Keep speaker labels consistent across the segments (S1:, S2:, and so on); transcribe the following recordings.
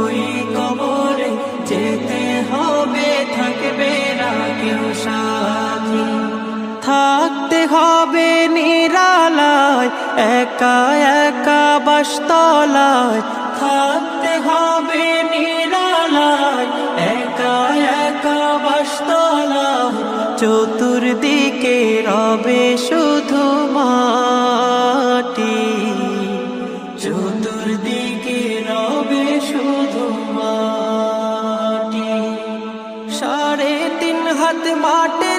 S1: ওই কবরে যেতে হবে, থাকবে না কেউ থাকতে হবে নিরালায়, একা একা বাসতলায়। থাকতে হবে নিরালায়, একা একা বাসতলায়। চতুর্দিকে রবে শুধু মাটি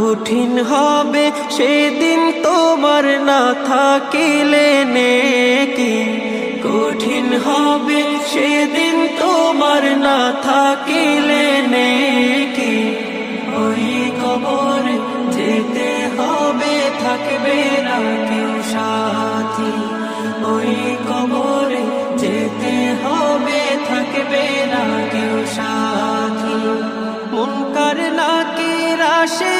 S1: কঠিন হবে, সেদিন তোমার না থাকিলে নেকি? কঠিন হবে, সেদিন তোমার না থাকিলে নেকি? ওই কবর যেতে হবে, থাকবে না কেউ সাথী। ওই কবর যেতে হবে, থাকবে না কেউ সাথী। মুনকার নাকি রাশিবে সোয়াল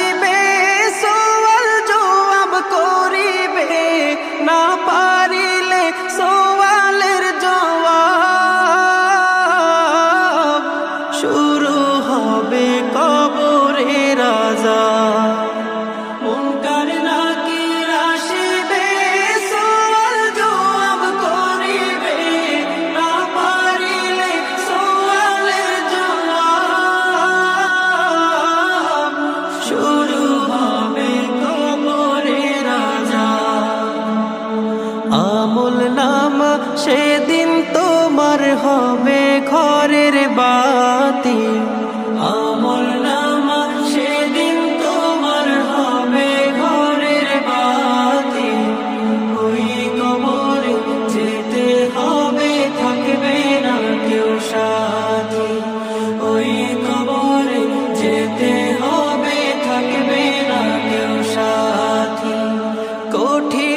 S1: সেদিন তোমার হবে ঘরের বাতি। আমল নামা, সেদিন তোমার হবে ঘরের বাতি। ওই কবর যেতে হবে, থাকবে না কেউ সাথী। ওই কবর যেতে হবে, থাকবে না কেউ সাথী। কঠিন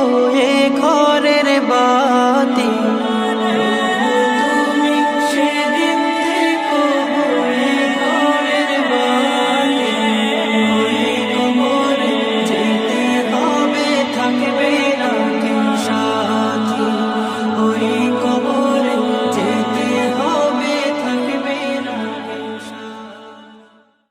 S1: Oh yeah.